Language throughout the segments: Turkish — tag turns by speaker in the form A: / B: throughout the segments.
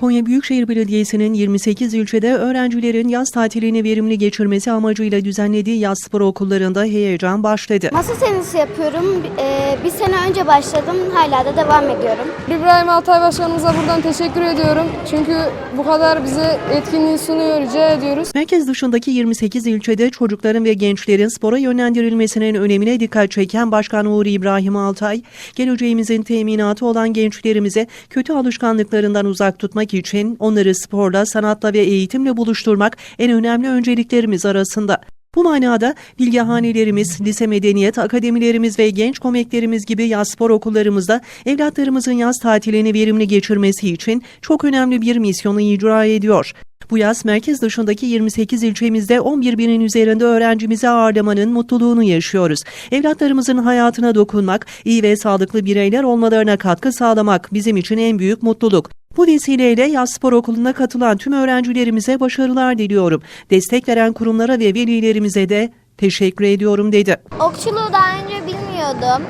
A: Konya Büyükşehir Belediyesi'nin 28 ilçede öğrencilerin yaz tatilini verimli geçirmesi amacıyla düzenlediği yaz spor okullarında heyecan başladı.
B: Masa tenisi yapıyorum. Ee, bir sene önce başladım. Hala da devam ediyorum.
C: İbrahim Altay Başkanımıza buradan teşekkür ediyorum. Çünkü bu kadar bize etkinliği sunuyor, rica ediyoruz.
A: Merkez dışındaki 28 ilçede çocukların ve gençlerin spora yönlendirilmesinin önemine dikkat çeken Başkan Uğur İbrahim Altay, geleceğimizin teminatı olan gençlerimize kötü alışkanlıklarından uzak tutmak için onları sporla, sanatla ve eğitimle buluşturmak en önemli önceliklerimiz arasında. Bu manada bilgehanelerimiz, lise medeniyet akademilerimiz ve genç komeklerimiz gibi yaz spor okullarımızda evlatlarımızın yaz tatilini verimli geçirmesi için çok önemli bir misyonu icra ediyor. Bu yaz merkez dışındaki 28 ilçemizde 11 binin üzerinde öğrencimizi ağırlamanın mutluluğunu yaşıyoruz. Evlatlarımızın hayatına dokunmak, iyi ve sağlıklı bireyler olmalarına katkı sağlamak bizim için en büyük mutluluk. Bu vesileyle yaz spor okuluna katılan tüm öğrencilerimize başarılar diliyorum. Destek veren kurumlara ve velilerimize de teşekkür ediyorum dedi.
B: Okçuluğu daha önce bilmiyordum.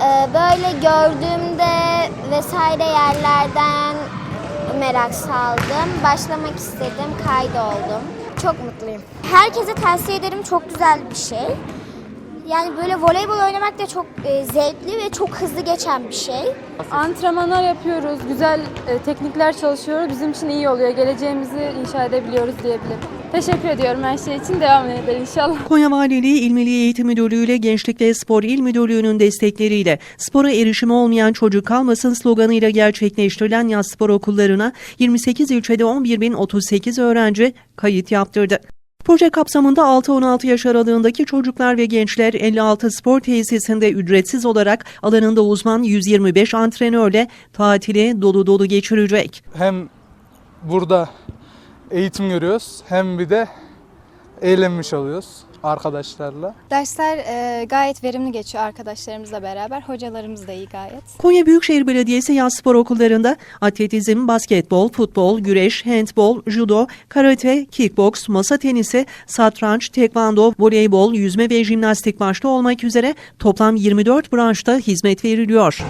B: Ee, böyle gördüğümde vesaire yerlerden merak saldım. Başlamak istedim, kaydoldum. Çok mutluyum. Herkese tavsiye ederim. Çok güzel bir şey. Yani böyle voleybol oynamak da çok e, zevkli ve çok hızlı geçen bir şey.
C: Antrenmanlar yapıyoruz, güzel e, teknikler çalışıyoruz. Bizim için iyi oluyor. Geleceğimizi inşa edebiliyoruz diyebilirim. Teşekkür ediyorum her şey için. Devam eder inşallah.
A: Konya Valiliği İl Milli Eğitim Müdürlüğü ile Gençlik ve Spor İl Müdürlüğü'nün destekleriyle spora erişimi olmayan çocuk kalmasın sloganıyla gerçekleştirilen yaz spor okullarına 28 ilçede 11.038 öğrenci kayıt yaptırdı. Proje kapsamında 6-16 yaş aralığındaki çocuklar ve gençler 56 spor tesisinde ücretsiz olarak alanında uzman 125 antrenörle tatili dolu dolu geçirecek.
D: hem burada eğitim görüyoruz hem bir de eğlenmiş oluyoruz arkadaşlarla.
E: Dersler e, gayet verimli geçiyor arkadaşlarımızla beraber. Hocalarımız da iyi gayet.
A: Konya Büyükşehir Belediyesi yaz spor okullarında atletizm, basketbol, futbol, güreş, handbol, judo, karate, kickboks, masa tenisi, satranç, tekvando, voleybol, yüzme ve jimnastik başta olmak üzere toplam 24 branşta hizmet veriliyor.